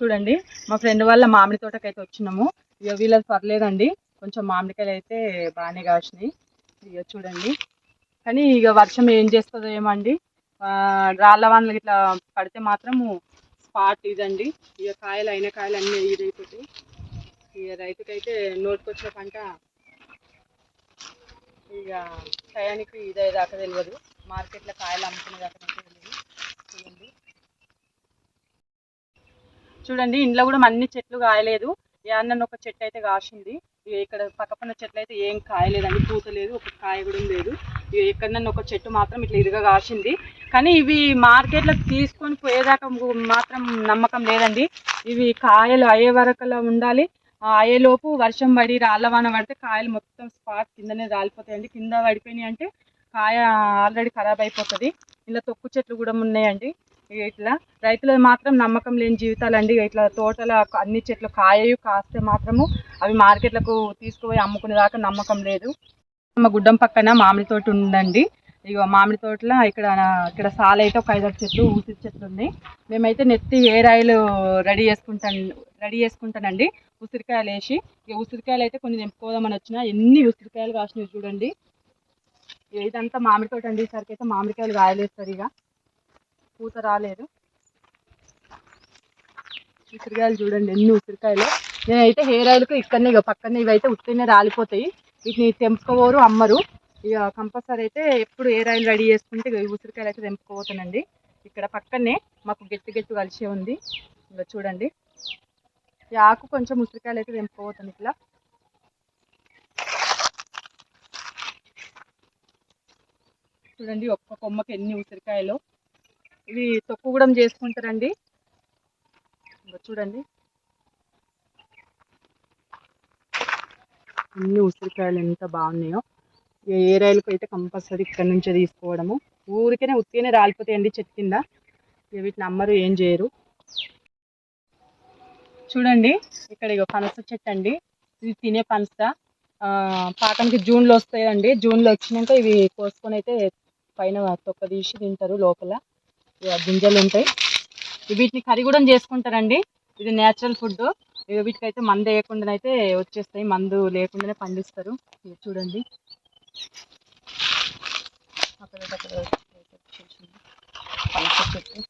చూడండి మా ఫ్రెండ్ వాళ్ళ మామిడి తోటకైతే వచ్చినాము. ఇక వీళ్ళది పర్లేదండి కొంచెం మామిడికాయలు అయితే బాగానే కాసినాయి. ఇక చూడండి. కానీ ఇక వర్షం ఏం చేస్తుందో ఏమండి? రాళ్ళ వానలు ఇట్లా పడితే మాత్రము స్పాట్ ఇదండి. ఇక కాయలు అయిన కాయలు అన్నీ ఇదైపోతాయి. ఇక రైతుకైతే నోటికొచ్చిన పంట ఇక టయానికి ఇదయ్యేదాకా తెలియదు మార్కెట్లో కాయలు అమ్ముకునే దాకా తెలియదు చూడండి చూడండి ఇంట్లో కూడా అన్ని చెట్లు కాయలేదు. ఏమన్నా ఒక చెట్టు అయితే కాసింది. ఇక్కడ పక్కపన్న చెట్లు అయితే ఏం కాయలేదండి పూత లేదు ఒక కాయ కూడా లేదు. ఎక్కడన్నా ఒక చెట్టు మాత్రం ఇట్లా ఇరుగా కాసింది. కానీ ఇవి మార్కెట్లోకి తీసుకొని పోయేదాకా మాత్రం నమ్మకం లేదండి. ఇవి కాయలు అయ్యే వరకలా ఉండాలి. అయ్యేలోపు వర్షం పడి రాళ్ళ వాన పడితే కాయలు మొత్తం స్పాట్ కిందనే రాలిపోతాయండి. కింద పడిపోయినాయి అంటే కాయ ఆల్రెడీ ఖరాబ్ అయిపోతుంది. ఇలా తొక్కు చెట్లు కూడా ఉన్నాయండి. ఇట్లా రైతులు మాత్రం నమ్మకం లేని జీవితాలండి. ఇక ఇట్లా తోటల అన్ని చెట్లు కాయలు కాస్తే మాత్రము అవి మార్కెట్లకు తీసుకుపోయి అమ్ముకునే దాకా నమ్మకం లేదు. మా గుడ్డం పక్కన మామిడి తోట ఉందండి. ఇక మామిడి తోటలో ఇక్కడ ఇక్కడ సాలైతే ఒక ఐదారు చెట్లు ఊసి చెట్లు ఉన్నాయి. మేమైతే నెత్తి హెయిర్ ఆయిల్ రెడీ చేసుకుంటాను రెడీ చేసుకుంటానండి. ఉసిరికాయలు వేసి ఇక ఉసిరికాయలు అయితే కొన్ని నింపుకోదామని వచ్చిన. ఎన్ని ఉసిరికాయలు కాసినవి చూడండి. ఇదంతా మామిడి తోట అండి. ఈసారికి అయితే మామిడికాయలు కాయలేస్తారు ఇక. పూత రాలేదు. ఉసిరికాయలు చూడండి ఎన్ని ఉసిరికాయలు. నేనైతే హెయిర్ ఆయిల్కి ఇక్కడనే ఇక పక్కనే ఇవైతే ఉత్తినే రాలిపోతాయి. వీటిని తెంపుకోవరు అమ్మరు. ఇక కంపల్సరీ అయితే ఎప్పుడు హెయిర్ ఆయిల్ రెడీ చేసుకుంటే ఈ ఉసిరికాయలు అయితే తెంపుకోబోతానండి. ఇక్కడ పక్కనే మాకు గట్టి గట్టి కలిసే ఉంది. ఇక చూడండి. ఈ ఆకు కొంచెం ఉసిరికాయలు అయితే తెంపుకోపోతాను ఇట్లా. చూడండి ఒక్క కొమ్మకి ఎన్ని ఉసిరికాయలు. ఇవి తొక్కు కూడా చేసుకుంటారండి. చూడండి. అన్ని ఉసిరికాయలు ఎంత బాగున్నాయో. ఇక ఏ రైలుకి అయితే కంపల్సరీ ఇక్కడ నుంచే తీసుకోవడము. ఊరికనే ఉత్తిగానే రాలిపోతాయండి చెట్టు కింద. ఇక వీటిని అమ్మరు ఏం చేయరు. చూడండి. ఇక్కడ ఇక పనస చెట్టు అండి ఇది తినే పనస. ఆ, పాకానికి జూన్లో వస్తాయండి. జూన్లో వచ్చినాక ఇవి కోసుకొని అయితే పైన తొక్క తీసి తింటారు లోపల. గింజలు ఉంటాయి వీటిని కర్రీ కూడా చేసుకుంటారండి. ఇది నేచురల్ ఫుడ్ ఇక వీటికైతే మందు వేయకుండానైతే వచ్చేస్తాయి. మందు లేకుండానే పండిస్తారు. చూడండి. అక్కడ చెట్టు